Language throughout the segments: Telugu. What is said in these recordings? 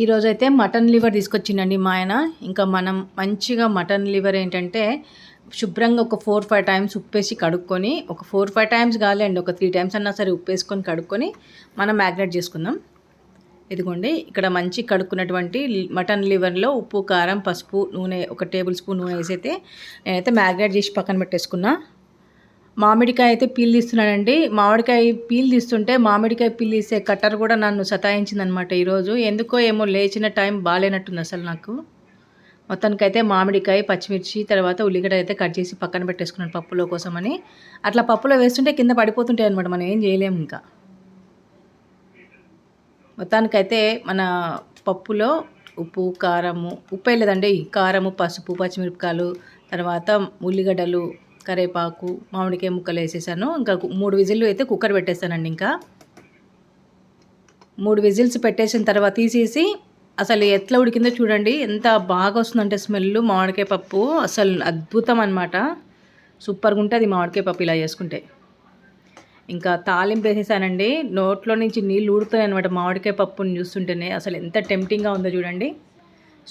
ఈరోజు అయితే మటన్ లివర్ తీసుకొచ్చిండండి మా ఆయన. ఇంకా మనం మంచిగా మటన్ లివర్ ఏంటంటే శుభ్రంగా ఒక ఫోర్ ఫైవ్ టైమ్స్ ఉప్పేసి కడుక్కొని ఒక ఫోర్ ఫైవ్ టైమ్స్ కాలేండి ఒక త్రీ టైమ్స్ అన్నా సరే ఉప్పేసుకొని కడుక్కొని మనం మ్యాగ్నేట్ చేసుకుందాం. ఇదిగోండి ఇక్కడ మంచి కడుక్కున్నటువంటి మటన్ లివర్లో ఉప్పు కారం పసుపు నూనె ఒక టేబుల్ స్పూన్ నూనె వేసైతే నేనైతే మ్యాగ్నేట్ చేసి పక్కన పెట్టేసుకున్నా. మామిడికాయ అయితే పీల్ తీస్తున్నానండి మామిడికాయ పీల్ తీస్తుంటే మామిడికాయ పీల్ తీసే కట్టర్ కూడా నన్ను సతాయించిందనమాట ఈరోజు. ఎందుకో ఏమో లేచిన టైం బాగాలేనట్టుంది అసలు నాకు. మొత్తానికైతే మామిడికాయ పచ్చిమిర్చి తర్వాత ఉల్లిగడ్డ అయితే కట్ చేసి పక్కన పెట్టేసుకున్నాను పప్పులో కోసమని. అట్లా పప్పులో వేస్తుంటే కింద పడిపోతుంటాయి అనమాట మనం ఏం చేయలేము ఇంకా. మొత్తానికైతే మన పప్పులో ఉప్పు కారము ఉప్పు వేయలేదండి కారము పసుపు పచ్చిమిరపకాయలు తర్వాత ఉల్లిగడ్డలు కరేపాకు మామిడికాయ ముక్కలు వేసేసాను. ఇంకా మూడు విజిల్లు అయితే కుక్కర్ పెట్టేస్తానండి ఇంకా. మూడు విజిల్స్ పెట్టేసిన తర్వాత తీసేసి అసలు ఎట్లా ఉడికిందో చూడండి. ఎంత బాగా వస్తుందంటే స్మెల్ మామిడికాయ పప్పు. అసలు అద్భుతం అనమాట సూపర్గా ఉంటుంది మామిడికాయ పప్పు ఇలా చేసుకుంటే. ఇంకా తాలింపు వేసేసానండి. నోట్లో నుంచి నీళ్ళు ఊడుతున్నాయి అనమాట మామిడికాయ పప్పుని చూస్తుంటేనే. అసలు ఎంత టెంప్టింగ్గా ఉందో చూడండి.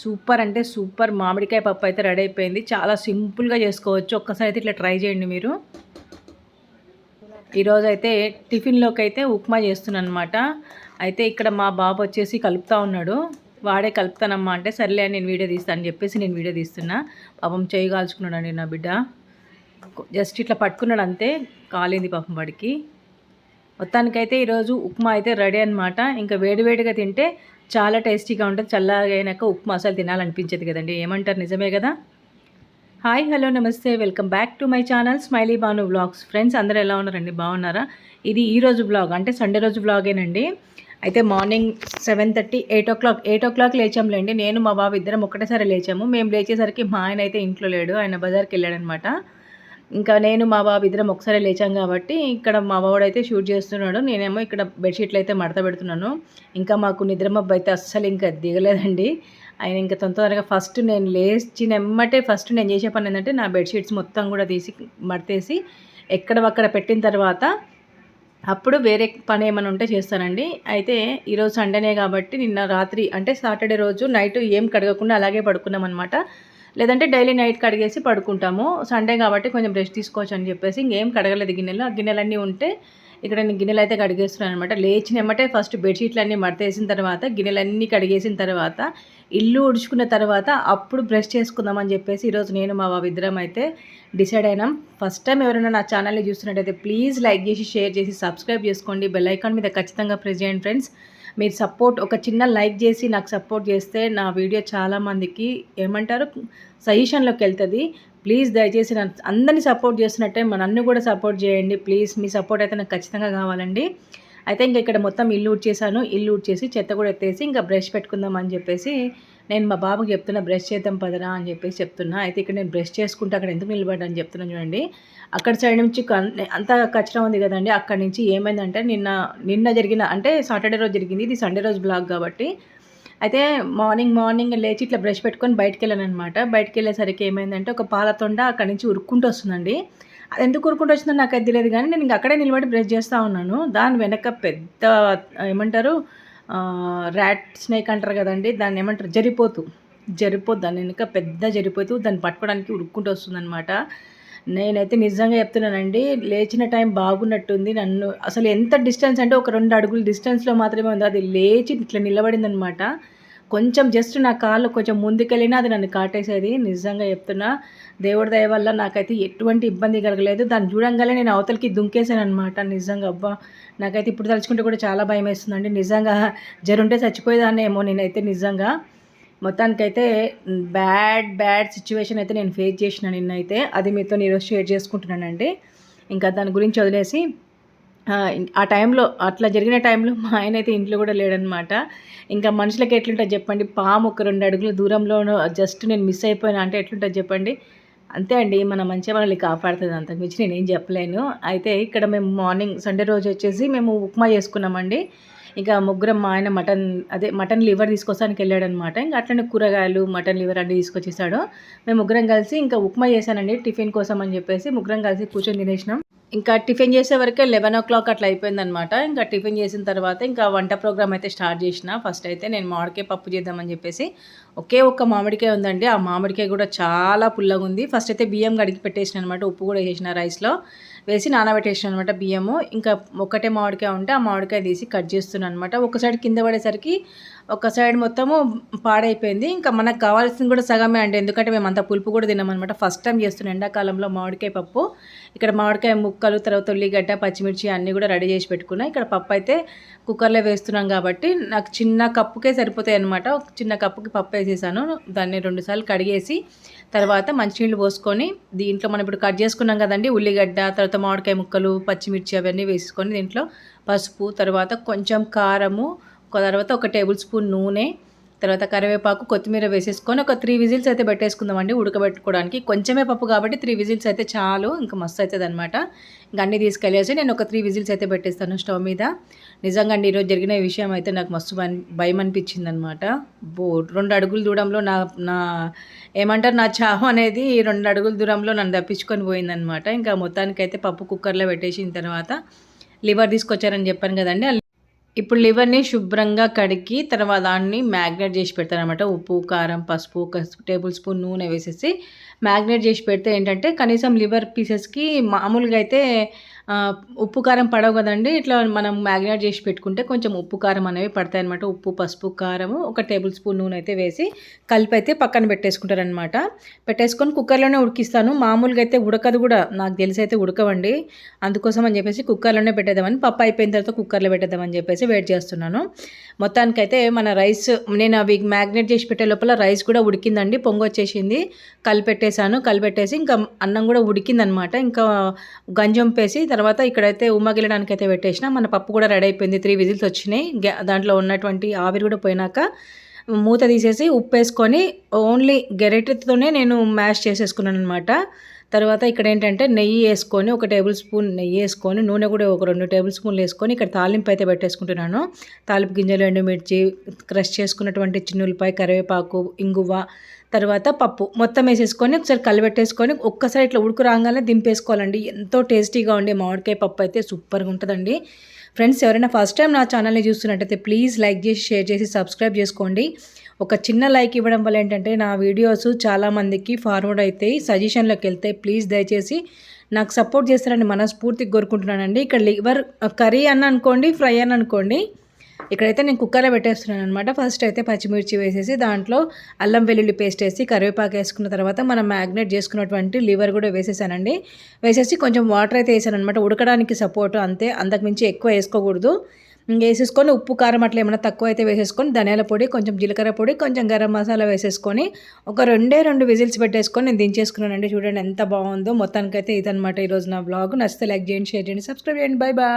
సూపర్ అంటే సూపర్. మామిడికాయ పప్పు అయితే రెడీ అయిపోయింది. చాలా సింపుల్గా చేసుకోవచ్చు. ఒక్కసారి అయితే ఇట్లా ట్రై చేయండి మీరు. ఈరోజు అయితే టిఫిన్లోకి అయితే ఉప్మా చేస్తున్నాను అనమాట అయితే ఇక్కడ మా బాబు వచ్చేసి కలుపుతా ఉన్నాడు. వాడే కలుపుతానమ్మా అంటే సర్లే అని నేను వీడియో తీస్తాను అని చెప్పేసి నేను వీడియో తీస్తున్నా. పాపం చేయి కాల్చుకున్నాడండి నా బిడ్డ. జస్ట్ ఇట్లా పట్టుకున్నాడు అంతే. కాలింది పాపం వాడికి. మొత్తానికైతే ఈరోజు ఉప్మా అయితే రెడీ అనమాట ఇంకా వేడివేడిగా తింటే చాలా టేస్టీగా ఉంటుంది. చల్లగైనాక ఉప్మా అసలు తినాలనిపించదు కదండి. ఏమంటారు? నిజమే కదా? హాయ్ హలో నమస్తే. Welcome back to my channel smiley Banu vlogs. Friends అందరూ ఎలా ఉన్నారండి బాగున్నారా? ఇది ఈ రోజు వ్లాగ్. అంటే సండే రోజు బ్లాగేనండి అయితే morning seven thirty eight o'clock eight o'clock లేచాంలేండి నేను మా బాబు ఇద్దరం ఒకటేసారి లేచాము. మేము లేచేసరికి మా ఆయన అయితే ఇంట్లో లేడు. ఆయన బజార్కి వెళ్ళాడనమాట. ఇంకా నేను మా బాబు ఇద్దరం ఒకసారి లేచాం కాబట్టి ఇక్కడ మా బాబుడు అయితే షూట్ చేస్తున్నాడు. నేనేమో ఇక్కడ బెడ్షీట్లు అయితే మడత పెడుతున్నాను. ఇంకా మాకు నిద్రమబ్బు అయితే అస్సలు ఇంకా దిగలేదండి. ఆయన ఇంకా తొందరగా ఫస్ట్ నేను లేచి నెమ్మటే ఫస్ట్ నేను చేసే పని ఏంటంటే నా బెడ్షీట్స్ మొత్తం కూడా తీసి మడతేసి ఎక్కడవక్కడ పెట్టిన తర్వాత అప్పుడు వేరే పని ఏమైనా ఉంటే చేస్తానండి. అయితే ఈరోజు సండేనే కాబట్టి నిన్న రాత్రి అంటే సాటర్డే రోజు నైట్ ఏం కడగకుండా అలాగే పడుకున్నాం అనమాట లేదంటే డైలీ నైట్ కడిగేసి పడుకుంటాము. సండే కాబట్టి కొంచెం రెస్ట్ తీసుకోవచ్చు అని చెప్పేసి ఇంకేం కడగలేదు గిన్నెలు. ఆ గిన్నెలన్నీ ఉంటే ఇక్కడ నేను గిన్నెలు అయితే కడిగేస్తున్నాను అనమాట లేచిన ఎమ్మటే ఫస్ట్ బెడ్షీట్లు అన్నీ మడతేసిన తర్వాత గిన్నెలన్నీ కడిగేసిన తర్వాత ఇల్లు ఉడుచుకున్న తర్వాత అప్పుడు బ్రష్ చేసుకుందామని చెప్పేసి ఈరోజు నేను మా ఇద్దరం అయితే డిసైడ్ అయినాం. ఫస్ట్ టైం ఎవరైనా నా ఛానల్ని చూస్తున్నట్టయితే ప్లీజ్ లైక్ చేసి షేర్ చేసి సబ్స్క్రైబ్ చేసుకోండి. బెల్ ఐకాన్ మీద ఖచ్చితంగా ప్రెస్ చేయండి ఫ్రెండ్స్. మీరు సపోర్ట్ ఒక చిన్న లైక్ చేసి నాకు సపోర్ట్ చేస్తే నా వీడియో చాలామందికి ఏమంటారు? సజెషన్లోకి వెళ్తుంది. ప్లీజ్ దయచేసి నన్ను అందరినీ సపోర్ట్ చేస్తున్నట్టే మన నన్ను కూడా సపోర్ట్ చేయండి. ప్లీజ్ మీ సపోర్ట్ అయితే నాకు ఖచ్చితంగా కావాలండి. అయితే ఇంకా ఇక్కడ మొత్తం ఇల్లు ఊడ్చేసాను ఇల్లు ఊడ్చేసి చెత్త కూడా ఎత్తేసి ఇంకా బ్రష్ పెట్టుకుందాం అని చెప్పేసి నేను మా బాబుకి చెప్తున్నా బ్రష్ చేద్దాం పదరా అని చెప్పేసి చెప్తున్నా. అయితే ఇక్కడ నేను బ్రష్ చేసుకుంటే అక్కడ ఎందుకు నిలబడ్డాను చెప్తున్నాను చూడండి. అక్కడ సైడ్ నుంచి కన్- అంత కచ్చరం ఉంది కదండి. అక్కడ నుంచి ఏమైందంటే నిన్న నిన్న జరిగిన అంటే సాటర్డే రోజు జరిగింది. ఇది సండే రోజు బ్లాగ్ కాబట్టి. అయితే మార్నింగ్ మార్నింగ్ లేచి ఇట్లా బ్రష్ పెట్టుకొని బయటికి వెళ్ళాను అనమాట బయటికి వెళ్ళేసరికి ఏమైందంటే ఒక పాల తొండ అక్కడి నుంచి ఉరుక్కుంటూ వస్తుందండి. అది ఎందుకు ఉరుక్కుంటూ వచ్చిందో నాకు అది తెలియదు కానీ నేను ఇంక అక్కడే నిలబడి బ్రష్ చేస్తూ ఉన్నాను. దాని వెనక పెద్ద ఏమంటారు ర్యాట్ స్నేక్ అంటారు కదండి దాన్ని ఏమంటారు? జరిపోతు. జరిపోతు దాని వెనుక పెద్ద జరిపోతూ దాన్ని పట్టుకోవడానికి ఉరుక్కుంటూ వస్తుందన్నమాట. నేనైతే నిజంగా చెప్తున్నానండి లేచిన టైం బాగున్నట్టుంది. నన్ను అసలు ఎంత డిస్టెన్స్ అంటే ఒక రెండు అడుగుల డిస్టెన్స్లో మాత్రమే ఉంది. అది లేచి ఇట్లా నిలబడిందనమాట కొంచెం జస్ట్ నా కాళ్ళు కొంచెం ముందుకెళ్ళినా అది నన్ను కాటేసేది. నిజంగా చెప్తున్నా దేవుడి దయ వల్ల నాకైతే ఎటువంటి ఇబ్బంది కలగలేదు. దాన్ని చూడంగానే నేను అవతలకి దుంకేసాను అనమాట నిజంగా అబ్బా నాకైతే ఇప్పుడు తలుచుకుంటే కూడా చాలా భయం వేస్తుందండి నిజంగా జరుంటే చచ్చిపోయేదాన్నేమో నేనైతే నిజంగా. మొత్తానికైతే బ్యాడ్ బ్యాడ్ సిచ్యువేషన్ అయితే నేను ఫేస్ చేసిన నిన్నైతే. అది మీతో ఈరోజు షేర్ చేసుకుంటున్నానండి. ఇంకా దాని గురించి వదిలేసి ఆ, టైంలో అట్లా జరిగిన టైంలో మా ఆయన అయితే ఇంట్లో కూడా లేడనమాట ఇంకా మనుషులకి ఎట్లుంటుంది చెప్పండి? పాము ఒక రెండు అడుగుల దూరంలో జస్ట్ నేను మిస్ అయిపోయినా అంటే ఎట్లుంటుంది చెప్పండి? అంతే అండి మన మంచి మనల్ని కాపాడుతుంది అంతకు మించి నేనేం చెప్పలేను. అయితే ఇక్కడ మేము మార్నింగ్ సండే రోజు వచ్చేసి మేము ఉప్మా చేసుకున్నామండి. ఇంకా ముగ్గురం మా ఆయన మటన్ అదే మటన్ లివర్ తీసుకొస్తానికి వెళ్ళాడనమాట ఇంకా అట్లనే కూరగాయలు మటన్ లివర్ అన్నీ తీసుకొచ్చేసాడు. మేము ముగ్గురం కలిసి ఇంకా ఉప్మా చేశానండి టిఫిన్ కోసం అని చెప్పేసి ముగ్గురం కలిసి కూర్చొని తినేసినాం. ఇంకా టిఫిన్ చేసే వరకే లెవెన్ ఓ క్లాక్ అట్లా అయిపోయిందనమాట ఇంకా టిఫిన్ చేసిన తర్వాత ఇంకా వంట ప్రోగ్రామ్ అయితే స్టార్ట్ చేసిన. ఫస్ట్ అయితే నేను మామిడికాయ పప్పు చేద్దామని చెప్పేసి ఒకే ఒక్క మామిడికాయ ఉందండి. ఆ మామిడికాయ కూడా చాలా పుల్లగా ఉంది ఫస్ట్ అయితే బియ్యం కడిగి పెట్టేసిన అనమాట ఉప్పు కూడా వేసిన రైస్లో. వేసి నానబెట్టేసిన అనమాట బియ్యము. ఇంకా ఒకటే మామిడికాయ ఉంటే ఆ మామిడికాయ తీసి కట్ చేస్తున్నాను అనమాట ఒకసారి కింద పడేసరికి ఒక సైడ్ మొత్తము పాడైపోయింది. ఇంకా మనకు కావాల్సింది కూడా సగమే అండి. ఎందుకంటే మేము అంత పులుపు కూడా తిన్నామన్నమాట ఫస్ట్ టైం చేస్తున్నాం ఎండాకాలంలో మామిడికాయ పప్పు. ఇక్కడ మామిడికాయ ముక్కలు తర్వాత ఉల్లిగడ్డ పచ్చిమిర్చి అన్నీ కూడా రెడీ చేసి పెట్టుకున్నాం. ఇక్కడ పప్పు అయితే కుక్కర్లో వేస్తున్నాం కాబట్టి నాకు చిన్న కప్పుకే సరిపోతాయి అనమాట చిన్న కప్పుకి పప్పు వేసేసాను. దాన్ని రెండుసార్లు కడిగేసి తర్వాత మంచినీళ్ళు పోసుకొని దీంట్లో మనం ఇప్పుడు కట్ చేసుకున్నాం కదండి. ఉల్లిగడ్డ తర్వాత మామిడికాయ ముక్కలు పచ్చిమిర్చి అవన్నీ వేసుకొని దీంట్లో పసుపు తర్వాత కొంచెం కారము తర్వాత ఒక టేబుల్ స్పూన్ నూనె తర్వాత కరివేపాకు కొత్తిమీర వేసేసుకొని ఒక త్రీ విజిల్స్ అయితే పెట్టేసుకుందామండి ఉడకబెట్టుకోవడానికి. కొంచెమే పప్పు కాబట్టి త్రీ విజిల్స్ అయితే చాలు ఇంకా మస్తు అవుతుంది అనమాట ఇంకా అన్నీ తీసుకెళ్ళేసి నేను ఒక త్రీ విజిల్స్ అయితే పెట్టేస్తాను స్టవ్ మీద. నిజంగా అండి ఈరోజు జరిగిన విషయం అయితే నాకు మస్తు భయం అనిపించింది అనమాట బో రెండు అడుగుల దూరంలో నా నా ఏమంటారు నా చాహు అనేది రెండు అడుగుల దూరంలో నన్ను తప్పించుకొని పోయిందనమాట ఇంకా మొత్తానికైతే పప్పు కుక్కర్లో పెట్టేసిన తర్వాత లివర్ తీసుకొచ్చారని చెప్పాను కదండి ఇప్పుడు లివర్ని శుభ్రంగా కడిగి తర్వాత దాన్ని మ్యాగ్నేట్ చేసి పెడతారనమాట ఉప్పు కారం పసుపు ఒక టేబుల్ స్పూన్ నూనె వేసేసి మ్యాగ్నేట్ చేసి పెడితే ఏంటంటే కనీసం లివర్ పీసెస్కి మామూలుగా అయితే ఉప్పు కారం పడవు కదండి. ఇట్లా మనం మ్యాగ్నేట్ చేసి పెట్టుకుంటే కొంచెం ఉప్పు కారం అనేవి పడతాయి అనమాట ఉప్పు పసుపు కారము ఒక టేబుల్ స్పూన్ నూనె అయితే వేసి కలిపి అయితే పక్కన పెట్టేసుకుంటారనమాట పెట్టేసుకొని కుక్కర్లోనే ఉడికిస్తాను. మామూలుగా అయితే ఉడకదు కూడా. నాకు తెలిసి అయితే ఉడకవండి. అందుకోసం అని చెప్పేసి కుక్కర్లోనే పెట్టేద్దామని పప్పు అయిపోయిన తర్వాత కుక్కర్లో పెట్టేద్దామని చెప్పేసి వెయిట్ చేస్తున్నాను. మొత్తానికైతే మన రైస్ నేను అవి మ్యాగ్నేట్ చేసి పెట్టే లోపల రైస్ కూడా ఉడికిందండి. పొంగు వచ్చేసింది కలిపెట్టే కలిపెట్టేశాను కలిపెట్టేసి ఇంకా అన్నం కూడా ఉడికిందనమాట. ఇంకా గంజంపేసి తర్వాత ఇక్కడైతే ఉమ్మగిలడానికి అయితే పెట్టేసిన మన పప్పు కూడా రెడీ అయిపోయింది. త్రీ విజిల్స్ వచ్చినాయి. దాంట్లో ఉన్నటువంటి ఆవిరి కూడా పోయినాక మూత తీసేసి ఉప్పు వేసుకొని ఓన్లీ గెరెట్తోనే నేను మ్యాష్ చేసేసుకున్నాను అనమాట తర్వాత ఇక్కడ ఏంటంటే నెయ్యి వేసుకొని ఒక టేబుల్ స్పూన్ నెయ్యి వేసుకొని నూనె కూడా ఒక రెండు టేబుల్ స్పూన్లు వేసుకొని ఇక్కడ తాలింపు అయితే పెట్టేసుకుంటున్నాను. తాలింపు గింజలు ఎండుమిర్చి క్రష్ చేసుకున్నటువంటి చిన్నులపై కరివేపాకు ఇంగువ తర్వాత పప్పు మొత్తం వేసేసుకొని ఒకసారి కలిపెట్టేసుకొని ఒక్కసారి ఇట్లా ఉడుకు రాగానే దింపేసుకోవాలండి. ఎంతో టేస్టీగా ఉండే మామిడికాయ పప్పు అయితే సూపర్గా ఉంటుందండి. ఫ్రెండ్స్ ఎవరైనా ఫస్ట్ టైం నా ఛానల్ని చూస్తున్నట్టయితే ప్లీజ్ లైక్ చేసి షేర్ చేసి సబ్స్క్రైబ్ చేసుకోండి. ఒక చిన్న లైక్ ఇవ్వడం వల్ల ఏంటంటే నా వీడియోస్ చాలామందికి ఫార్వర్డ్ అవుతాయి. సజెషన్లోకి వెళ్తాయి ప్లీజ్ దయచేసి నాకు సపోర్ట్ చేస్తారని మనస్ఫూర్తిగా కోరుకుంటున్నానండి. ఇక్కడ లివర్ కర్రీ అని అనుకోండి ఫ్రై అని అనుకోండి ఇక్కడైతే నేను కుక్కర్లో పెట్టేస్తున్నాను అనమాట ఫస్ట్ అయితే పచ్చిమిర్చి వేసేసి దాంట్లో అల్లం వెల్లుల్లి పేస్ట్ వేసి కరివేపాకు వేసుకున్న తర్వాత మనం మ్యాగ్నేట్ చేసుకున్నటువంటి లివర్ కూడా వేసేసానండి. వేసేసి కొంచెం వాటర్ అయితే వేసాను అనమాట ఉడకడానికి సపోర్ట్ అంతే. అంతకుమించి ఎక్కువ వేసుకోకూడదు. వేసేసుకొని ఉప్పు కారం అట్లా ఏమైనా తక్కువ అయితే వేసేసుకొని ధనియాల పొడి కొంచెం జీలకర్ర పొడి కొంచెం గరం మసాలా వేసేసుకొని ఒక రెండే రెండు విజిల్స్ పెట్టేసుకొని నేను దించేసుకున్నానండి. చూడండి ఎంత బాగుందో. మొత్తానికైతే ఇదనమాట ఈరోజు నా బ్లాగ్ నచ్చితే లైక్ చేయండి షేర్ చేయండి సబ్స్క్రైబ్ చేయండి. Bye bye